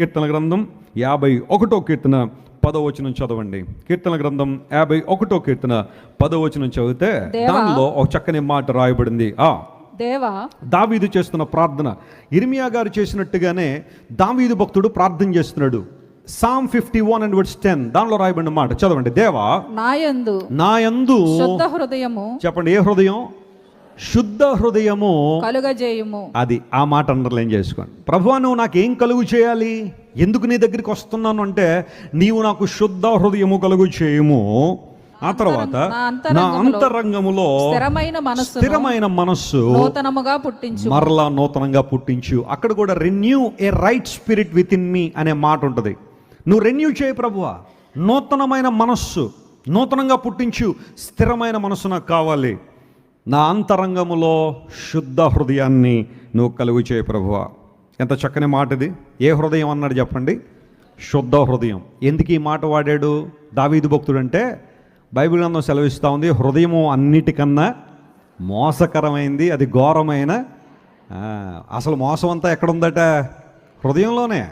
కీర్తన గ్రంథం యాభై ఒకటో కీర్తన పదవచనం చదవండి. కీర్తన గ్రంథం యాభై ఒకటో కీర్తన పదవచనం చదివితే దేవా. దానిలో ఒక చక్కని మాట రాయబడింది. ఆ. దేవా. దావీదు చేస్తున్న ప్రార్థన. ఇర్మియా గారు చేసినట్టుగానే దావీదు భక్తుడు ప్రార్థన చేస్తున్నాడు. Psalm fifty one and words ten దానిలో రాయబడిన మాట చదవండి. దేవా. నాయందు నా యందు శుద్ధ హృదయము. చెప్పండి. ఏ హృదయం? శుద్ధ హృదయము. కలుగజేయుము. అది ఆ మాట అండర్లైన్ చేసుకోండి. ప్రభువా నువ్వు నాకేం కలుగు చేయాలి? ఎందుకు నీ దగ్గరికి వస్తున్నాను అంటే నీవు నాకు శుద్ధ హృదయము కలుగు చేయము. ఆ తర్వాత నా అంతరంగములో అంతరంగములో స్థిరమైన మనస్సు స్థిరమైన మనస్సు నూతనముగా పుట్టించు. మరలా నూతనంగా పుట్టించు. అక్కడ కూడా renew a right spirit within me అనే మాట ఉంటుంది. నువ్వు రెన్యూ చేయి ప్రభువా. నూతనమైన మనస్సు నూతనంగా పుట్టించు స్థిరమైన మనస్సు నాకు కావాలి. నా అంతరంగములో శుద్ధ హృదయాన్ని నువ్వు కలుగు చేయ ప్రభువ. ఎంత చక్కని మాట ఇది ఏ హృదయం అన్నాడు చెప్పండి. శుద్ధ హృదయం. ఎందుకు ఈ మాట వాడాడు? దావీదు భక్తుడు అంటే బైబిల్ గ్రంథం సెలవిస్తూ ఉంది హృదయము అన్నిటికన్నా మోసకరమైంది అది ఘోరమైన అసలు మోసం అంతా ఎక్కడుందట? హృదయంలోనే.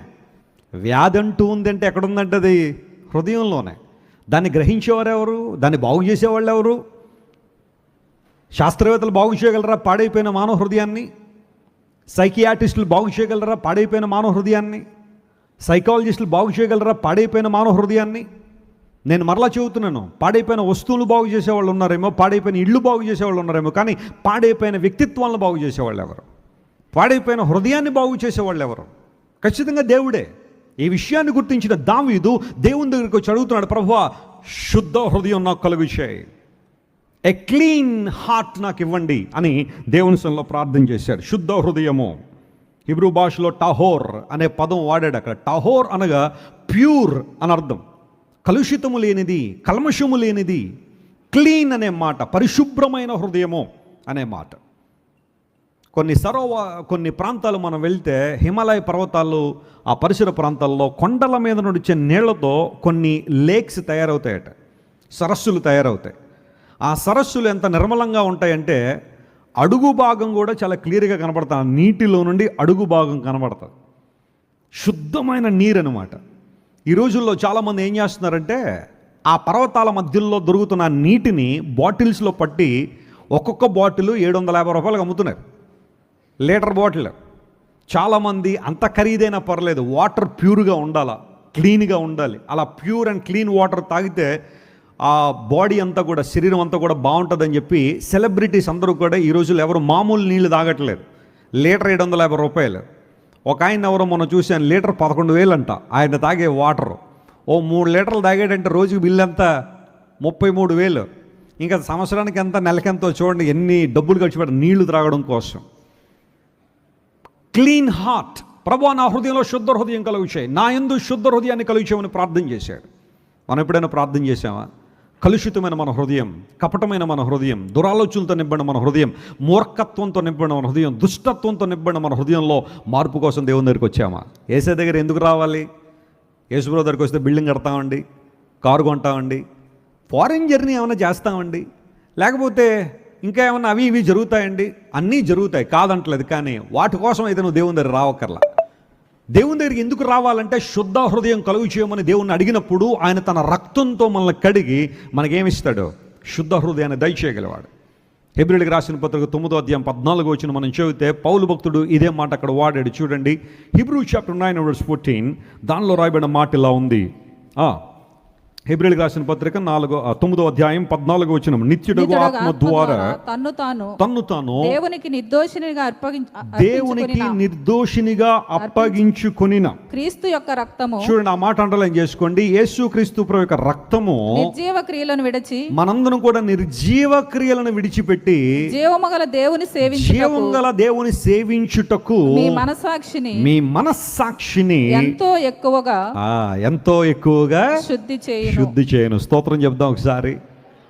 వ్యాధి అంటూ ఉందంటే ఎక్కడుందంటే అది హృదయంలోనే. దాన్ని గ్రహించేవారు ఎవరు? దాన్ని బాగు చేసేవాళ్ళు ఎవరు? శాస్త్రవేత్తలు బాగు చేయగలరా పాడైపోయిన మానవ హృదయాన్ని? సైకియాటిస్టులు బాగు చేయగలరా పాడైపోయిన మానవ హృదయాన్ని? సైకాలజిస్టులు బాగు చేయగలరా పాడైపోయిన మానవ హృదయాన్ని? నేను మరలా చెబుతున్నాను పాడైపోయిన వస్తువులు బాగు చేసేవాళ్ళు ఉన్నారేమో పాడైపోయిన ఇళ్ళు బాగు చేసేవాళ్ళు ఉన్నారేమో కానీ పాడైపోయిన వ్యక్తిత్వాలను బాగు చేసేవాళ్ళు ఎవరు? పాడైపోయిన హృదయాన్ని బాగు చేసేవాళ్ళు ఎవరు? ఖచ్చితంగా దేవుడే. ఈ విషయాన్ని గుర్తించిన దావీదు దేవుని దగ్గరికి వచ్చి అడుగుతున్నాడు ప్రభు శుద్ధ హృదయం నాకు కలుగు చేయి ఎ క్లీన్ హార్ట్ నాకు ఇవ్వండి అని దేవుని ప్రార్థన చేశాడు. శుద్ధ హృదయము. హిబ్రూ భాషలో టహోర్ అనే పదం వాడాడు అక్కడ. టహోర్ అనగా ప్యూర్ అని అర్థం. కలుషితము లేనిది కల్మషము లేనిది క్లీన్ అనే మాట పరిశుభ్రమైన హృదయము అనే మాట. కొన్ని సరోవ కొన్ని ప్రాంతాలు మనం వెళ్తే హిమాలయ పర్వతాలు ఆ పరిసర ప్రాంతాల్లో కొండల మీద నడిచే నీళ్ళతో కొన్ని లేక్స్ తయారవుతాయట. సరస్సులు తయారవుతాయి. ఆ సరస్సులు ఎంత నిర్మలంగా ఉంటాయంటే అడుగు భాగం కూడా చాలా క్లియర్గా కనపడతాను ఆ నీటిలో నుండి అడుగు భాగం కనబడుతుంది. శుద్ధమైన నీరు అనమాట ఈ రోజుల్లో చాలామంది ఏం చేస్తున్నారంటే ఆ పర్వతాల మధ్యలో దొరుకుతున్న నీటిని బాటిల్స్లో పట్టి ఒక్కొక్క బాటిల్ ఏడు వందల యాభై రూపాయలకు అమ్ముతున్నారు. Litre bottle. చాలామంది అంత ఖరీదైనా పర్లేదు వాటర్ ప్యూర్గా ఉండాలా క్లీన్గా ఉండాలి. అలా ప్యూర్ అండ్ క్లీన్ వాటర్ తాగితే ఆ బాడీ అంతా కూడా శరీరం అంతా కూడా బాగుంటుందని చెప్పి సెలబ్రిటీస్ అందరూ కూడా ఈ రోజుల్లో ఎవరు మామూలు నీళ్ళు తాగట్లేదు. లీటర్ ఏడు వందల యాభై రూపాయలు. ఒక ఆయన ఎవరో మొన్న చూశాను లీటర్ పదకొండు వేలు అంట ఆయన తాగే వాటర్. ఓ మూడు లీటర్లు తాగేటంటే రోజుకి బిల్లు ఎంత? ముప్పై మూడు వేలు. ఇంకా సంవత్సరానికి ఎంత నెలకెంతో చూడండి ఎన్ని డబ్బులు ఖర్చు పెట్టి నీళ్ళు త్రాగడం కోసం. Clean heart. ప్రభు నా హృదయంలో శుద్ధ హృదయం కలుగుచాయి. నా ఎందు శుద్ధ హృదయాన్ని కలుగుచామని ప్రార్థన చేశాడు. మనం ఎప్పుడైనా ప్రార్థన చేశామా? కలుషితమైన మన హృదయం కపటమైన మన హృదయం దురాలోచనలతో నింపడిన మన హృదయం మూర్ఖత్వంతో నింపడిన మన హృదయం దుష్టత్వంతో నింపడిన మన హృదయంలో మార్పు కోసం దేవుని దగ్గరికి వచ్చామా? ఏసే దగ్గర ఎందుకు రావాలి? యేసుబ్రో దగ్గరికి వస్తే బిల్డింగ్ కడతామండి కారు కొంటామండి ఫారిన్ జర్నీ ఏమైనా చేస్తామండి? లేకపోతే ఇంకా ఏమైనా అవి ఇవి జరుగుతాయండి? అన్నీ జరుగుతాయి కాదంటలేదు కానీ వాటి కోసం అయితే నువ్వు దేవుని దగ్గర రావక్కర్లా. దేవుని దగ్గరికి ఎందుకు రావాలంటే శుద్ధ హృదయం కలుగు చేయమని దేవుణ్ణి అడిగినప్పుడు ఆయన తన రక్తంతో మనల్ని కడిగి మనకేమిస్తాడు? శుద్ధ హృదయాన్ని దయచేయగలవాడు. హెబ్రిల్కి రాసిన పత్రిక తొమ్మిదో అధ్యాయం పద్నాలుగు వచ్చిన మనం చెబితే పౌలు భక్తుడు ఇదే మాట అక్కడ వాడాడు. చూడండి Hebrew chapter nine verse fourteen దానిలో రాయబడిన మాట ఇలా ఉంది. ఆ, హెబ్రిల్కి రాసిన పత్రిక నాలుగో తొమ్మిదో అధ్యాయం పద్నాలుగు వచ్చిన నిత్యుడు నిత్యుడగు ఆత్మ ద్వారా తన్ను తాను తన్ను తాను దేవునికి నిర్దోషినిగా అర్పగించ దేవునికి నిర్దోషినిగా అప్పగించుకొనిన. క్రీస్తు యొక్క రక్తము చూడండి ఆ మాట అండర్లైన్ చేసుకోండి. యేసు క్రీస్తు యొక్క రక్తము నిర్జీవ క్రియలను విడిచి మనందరం కూడా నిర్జీవ క్రియలను విడిచిపెట్టి జీవము గల దేవుని సేవించుటకు జీవం గల దేవుని సేవించుటకు మీ మనసాక్షిని మీ మనస్సాక్షిని ఎంతో ఎక్కువగా ఎంతో ఎక్కువగా శుద్ధి చేయును. శుద్ధి చేయను. స్తోత్రం చెప్దాం ఒకసారి.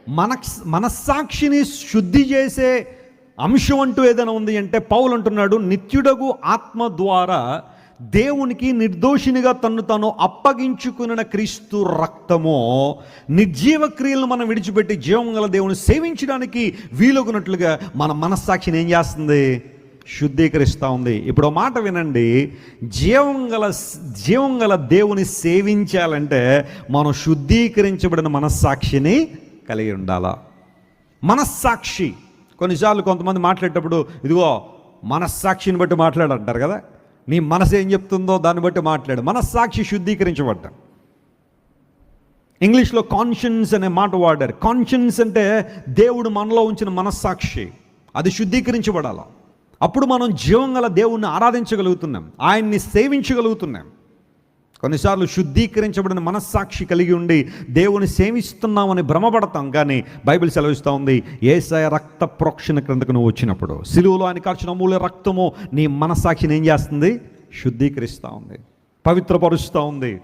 మన మనస్సాక్షిని శుద్ధి చేసే అంశం అంటూ ఏదైనా ఉంది అంటే పౌలు అంటున్నాడు నిత్యుడగు ఆత్మ ద్వారా దేవునికి నిర్దోషినిగా తన్ను తాను అప్పగించుకున్న క్రీస్తు రక్తము నిర్జీవ క్రియలను మనం విడిచిపెట్టి జీవం గల దేవుని సేవించడానికి వీలుగునట్లుగా మన మనస్సాక్షిని ఏం చేస్తుంది? శుద్ధీకరిస్తూ ఉంది. ఇప్పుడు మాట వినండి. జీవం గల జీవం గల దేవుని సేవించాలంటే మనం శుద్ధీకరించబడిన మనస్సాక్షిని కలిగి ఉండాలా? మనస్సాక్షి. కొన్నిసార్లు కొంతమంది మాట్లాడేటప్పుడు ఇదిగో మనస్సాక్షిని బట్టి మాట్లాడంటారు కదా? నీ మనసు ఏం చెప్తుందో దాన్ని బట్టి మాట్లాడు. మనస్సాక్షి శుద్ధీకరించబడ్డా ఇంగ్లీష్లో కాన్షియన్స్ అనే మాట వాడారు. కాన్షియన్స్ అంటే దేవుడు మనలో ఉంచిన మనస్సాక్షి. అది శుద్ధీకరించబడాలా? అప్పుడు మనం జీవం గల దేవుణ్ణి ఆరాధించగలుగుతున్నాం. ఆయన్ని సేవించగలుగుతున్నాం. కొన్నిసార్లు శుద్ధీకరించబడిన మనస్సాక్షి కలిగి ఉండి దేవుని సేవిస్తున్నామని భ్రమపడతాం కానీ బైబిల్ సెలవిస్తూ ఉంది ఏసయ రక్త ప్రోక్షణ క్రిందకు నువ్వు వచ్చినప్పుడు. సిలువలో ఆయన కార్చిన అమూల్య రక్తము నీ మనస్సాక్షిని ఏం చేస్తుంది? శుద్ధీకరిస్తూ ఉంది పవిత్రపరుస్తూ ఉంది.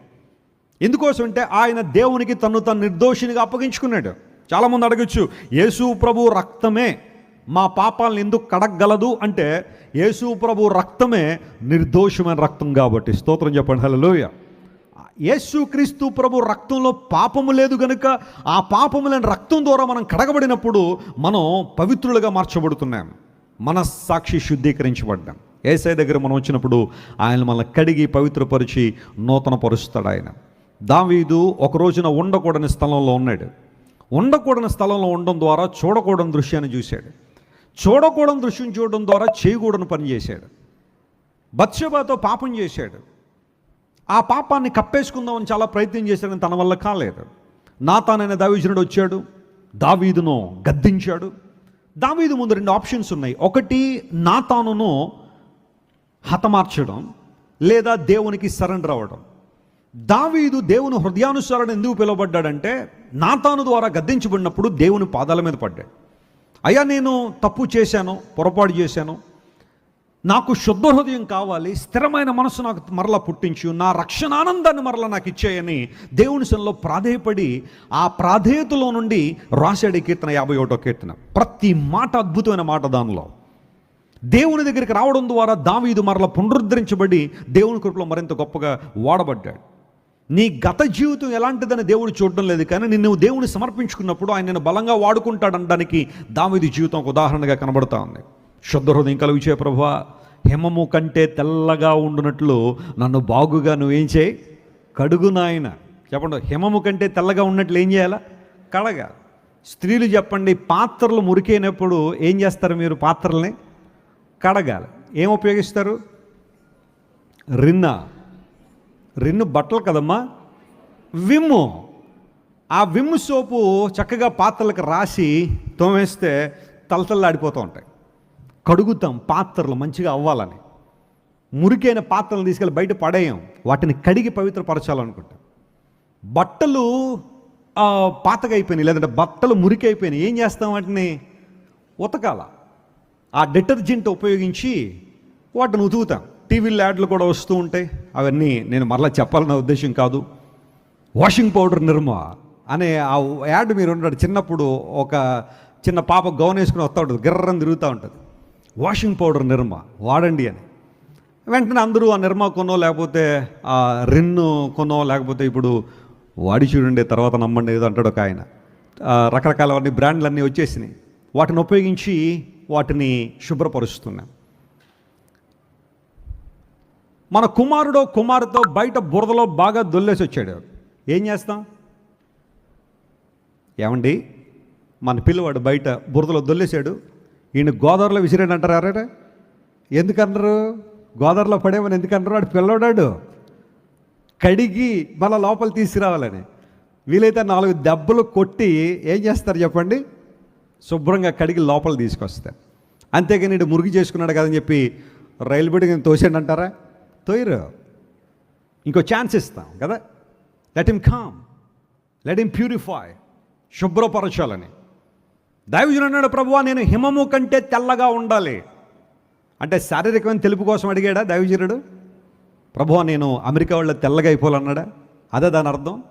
ఎందుకోసం అంటే ఆయన దేవునికి తను తను నిర్దోషినిగా అప్పగించుకున్నాడు. చాలామంది అడగచ్చు యేసు ప్రభు రక్తమే మా పాపాలను ఎందుకు కడగలదు అంటే యేసు ప్రభు రక్తమే నిర్దోషమైన రక్తం కాబట్టి. స్తోత్రం చెప్పండి. హలోయ యేసుక్రీస్తు ప్రభు రక్తంలో పాపము లేదు గనుక ఆ పాపము లేని రక్తం ద్వారా మనం కడగబడినప్పుడు మనం పవిత్రులుగా మార్చబడుతున్నాం. మనస్సాక్షి శుద్ధీకరించబడ్డాం. ఏసై దగ్గర మనం వచ్చినప్పుడు ఆయన మనల్ని కడిగి పవిత్రపరిచి నూతన పరుస్తాడు ఆయన. దావీదు ఒక రోజున ఉండకూడని స్థలంలో ఉన్నాడు. ఉండకూడని స్థలంలో ఉండడం ద్వారా చూడకూడని దృశ్యాన్ని చూశాడు. చూడకూడని దృశ్యం చూడడం ద్వారా చేయకూడని పని చేశాడు. బత్సబాతో పాపం చేశాడు. ఆ పాపాన్ని కప్పేసుకుందామని చాలా ప్రయత్నం చేశాడని తన వల్ల కాలేదు. నాతానైన దావీజనుడు వచ్చాడు. దావీదును గద్దించాడు. దావీదు ముందు రెండు ఆప్షన్స్ ఉన్నాయి. ఒకటి నాతానును హతమార్చడం లేదా దేవునికి సరెండర్ అవ్వడం. దావీదు దేవుని హృదయానుసారణ ఎందుకు పిలువబడ్డాడంటే నాతాను ద్వారా గద్దించబడినప్పుడు దేవుని పాదాల మీద పడ్డాడు. అయ్యా నేను తప్పు చేశాను పొరపాటు చేశాను. నాకు శుద్ధ హృదయం కావాలి స్థిరమైన మనసు నాకు మరలా పుట్టించు నా రక్షణ ఆనందాన్ని మరలా నాకు ఇచ్చేయని దేవుని సన్నిలో ప్రాధేయపడి ఆ ప్రాధేయతలో నుండి రాశాడు కీర్తన యాభై ఒకటో కీర్తన. ప్రతి మాట అద్భుతమైన మాట దానిలో. దేవుని దగ్గరికి రావడం ద్వారా దావీదు మరల పునరుద్ధరించబడి దేవుని కృపలో మరింత గొప్పగా వాడబడ్డాడు. నీ గత జీవితం ఎలాంటిదని దేవుడు చూడడం లేదు కానీ నిన్ను దేవుని సమర్పించుకున్నప్పుడు ఆయన నేను బలంగా వాడుకుంటాడనడానికి దావిది జీవితం ఒక ఉదాహరణగా కనబడతా ఉంది. శుద్ధ హృదయం కలుగుచే ప్రభా హిమము కంటే తెల్లగా ఉండునట్లు నన్ను బాగుగా నువ్వేం చేయి? కడుగు నాయన. చెప్పండి హిమము కంటే తెల్లగా ఉన్నట్లు ఏం చేయాలా? కడగా. స్త్రీలు చెప్పండి పాత్రలు మురికైనప్పుడు ఏం చేస్తారు మీరు పాత్రల్ని? కడగాలి. ఏం ఉపయోగిస్తారు? రిన్నా. రిన్ను బట్టలు కదమ్మా. విమ్ము. ఆ విమ్ము సోపు చక్కగా పాత్రలకు రాసి తోమేస్తే తలతల్లాడిపోతూ ఉంటాయి. కడుగుతాం పాత్రలు మంచిగా అవ్వాలని. మురికైన పాత్రలు తీసుకెళ్ళి బయట పడేయం. వాటిని కడిగి పవిత్రపరచాలనుకుంటాం. బట్టలు పాతకైపోయినాయి లేదంటే బట్టలు మురికైపోయినాయి. ఏం చేస్తాం వాటిని? ఉతకాల. ఆ డిటర్జెంట్ ఉపయోగించి వాటిని ఉతుకుతాం. టీవీలో యాడ్లు కూడా వస్తూ ఉంటాయి. అవన్నీ నేను మరలా చెప్పాలన్న ఉద్దేశం కాదు. వాషింగ్ పౌడర్ నిర్మ అనే ఆ యాడ్ మీరు ఉన్నాడు చిన్నప్పుడు ఒక చిన్న పాప గౌన్ వేసుకుని వస్తూ ఉంటుంది. గిర్రం తిరుగుతూ ఉంటుంది. వాషింగ్ పౌడర్ నిర్మ వాడండి అని. వెంటనే అందరూ ఆ నిర్మా కొనో లేకపోతే ఆ రిన్ను కొనో లేకపోతే ఇప్పుడు వాడి చూడండి తర్వాత నమ్మండి ఏదో అంటాడు ఒక ఆయన. రకరకాల రకరకాలవన్నీ బ్రాండ్లు అన్నీ వచ్చేసినాయి. వాటిని ఉపయోగించి వాటిని శుభ్రపరుస్తున్నాం. మన కుమారుడో కుమారుతో బయట బురదలో బాగా దొల్లేసి వచ్చాడు. ఏం చేస్తాం? ఏమండి? మన పిల్లవాడు బయట బురదలో దొల్లేశాడు. ఈయన గోదావరిలో విసిరాడు అంటారు? ఎందుకన్నారు? గోదావరిలో పడేమని ఎందుకన్నారు? వాడు పిల్లవాడాడు. కడిగి మళ్ళీ లోపల తీసుకురావాలని. వీలైతే నాలుగు దెబ్బలు కొట్టి ఏం చేస్తారు చెప్పండి? శుభ్రంగా కడిగి లోపల తీసుకొస్తారు. అంతేగాని ఇటు మురిగి చేసుకున్నాడు కదని చెప్పి రైలు బిడ్డ తోసాడు అంటారా? తొయ్యరు. ఇంకో ఛాన్స్ ఇస్తాం కదా? Let him come let him purify శుభ్రపరచాలని. దైవజుడు అన్నాడు ప్రభువా నేను హిమము కంటే తెల్లగా ఉండాలి. అంటే శారీరకమైన తెలుపు కోసం అడిగాడా దైవజనుడు? ప్రభు నేను అమెరికా వాళ్ళ తెల్లగా అయిపోవాలన్నాడా? అదే దాని అర్థం.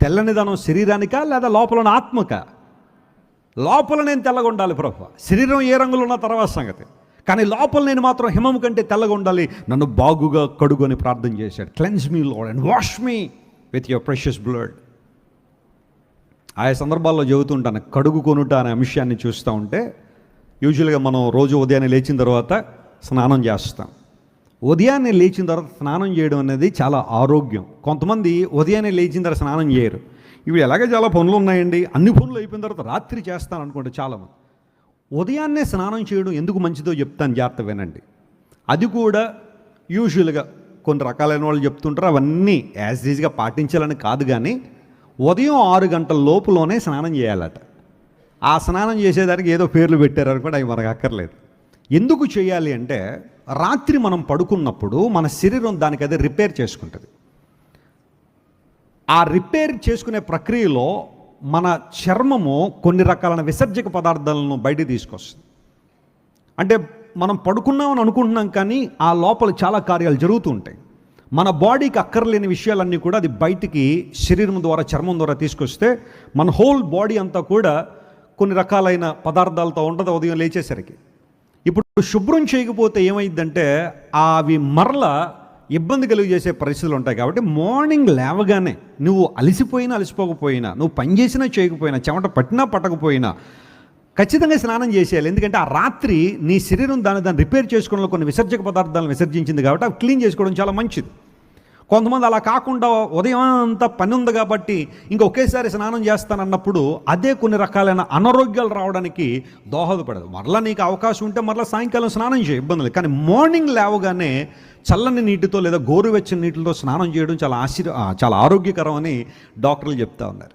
తెల్లని దానం శరీరానికా లేదా లోపల ఉన్న ఆత్మక? లోపల నేను తెల్లగా ఉండాలి ప్రభు శరీరం ఏ రంగులో ఉన్న తర్వాత సంగతి. కానీ లోపల నేను మాత్రం హిమము కంటే తెల్లగా ఉండాలి. నన్ను బాగుగా కడుగు అని ప్రార్థన చేశాడు. Cleanse me lord and wash me with your precious blood ఆయా సందర్భాల్లో చెబుతుంటాను కడుగుకొనుట అనే అంశాన్ని చూస్తూ ఉంటే యూజువల్గా మనం రోజు ఉదయాన్నే లేచిన తర్వాత స్నానం చేస్తాం. ఉదయాన్నే లేచిన తర్వాత స్నానం చేయడం అనేది చాలా ఆరోగ్యం. కొంతమంది ఉదయాన్నే లేచిన తర్వాత స్నానం చేయరు. ఇవి ఎలాగే చాలా పనులు ఉన్నాయండి. అన్ని పనులు అయిపోయిన తర్వాత రాత్రి చేస్తాను అనుకుంటే చాలామంది. ఉదయాన్నే స్నానం చేయడం ఎందుకు మంచిదో చెప్తాను జాగ్రత్త వినండి. అది కూడా యూజువల్గా కొన్ని రకాలైన వాళ్ళు చెప్తుంటారు అవన్నీ యాజ్ ఈజ్గా పాటించాలని కాదు కానీ ఉదయం ఆరు గంటల లోపులోనే స్నానం చేయాలట. ఆ స్నానం చేసేదానికి ఏదో పేర్లు పెట్టారని కూడా అవి మనకు అక్కర్లేదు. ఎందుకు చేయాలి అంటే రాత్రి మనం పడుకున్నప్పుడు మన శరీరం దానికి అదే రిపేర్ చేసుకుంటుంది. ఆ రిపేర్ చేసుకునే ప్రక్రియలో మన చర్మము కొన్ని రకాలైన విసర్జక పదార్థాలను బయట తీసుకొస్తుంది. అంటే మనం పడుకున్నామని అనుకుంటున్నాం కానీ ఆ లోపల చాలా కార్యాలు జరుగుతూ ఉంటాయి. మన బాడీకి అక్కర్లేని విషయాలన్నీ కూడా అది బయటికి శరీరం ద్వారా చర్మం ద్వారా తీసుకొస్తే మన హోల్ బాడీ అంతా కూడా కొన్ని రకాలైన పదార్థాలతో ఉండదు ఉదయం లేచేసరికి. ఇప్పుడు శుభ్రం చేయకపోతే ఏమైందంటే అవి మరల ఇబ్బంది కలుగు చేసే పరిస్థితులు ఉంటాయి కాబట్టి మార్నింగ్ లేవగానే నువ్వు అలసిపోయినా అలసిపోకపోయినా నువ్వు పని చేసినా చేయకపోయినా చెమట పట్టినా పట్టకపోయినా ఖచ్చితంగా స్నానం చేసేయాలి. ఎందుకంటే ఆ రాత్రి నీ శరీరం దాన్ని దాన్ని రిపేర్ చేసుకోవడంలో కొన్ని విసర్జక పదార్థాలను విసర్జించింది కాబట్టి అవి క్లీన్ చేసుకోవడం చాలా మంచిది. కొంతమంది అలా కాకుండా ఉదయం అంతా పని ఉంది కాబట్టి ఇంకా ఒకేసారి స్నానం చేస్తానన్నప్పుడు అదే కొన్ని రకాలైన అనారోగ్యాలు రావడానికి దోహదపడదు. మరలా నీకు అవకాశం ఉంటే మరలా సాయంకాలం స్నానం చేయ ఇబ్బంది లేదు. కానీ మార్నింగ్ లేవగానే చల్లని నీటితో లేదా గోరువెచ్చని నీటితో స్నానం చేయడం చాలా ఆశ్చర్య చాలా ఆరోగ్యకరం అని డాక్టర్లు చెప్తా ఉన్నారు.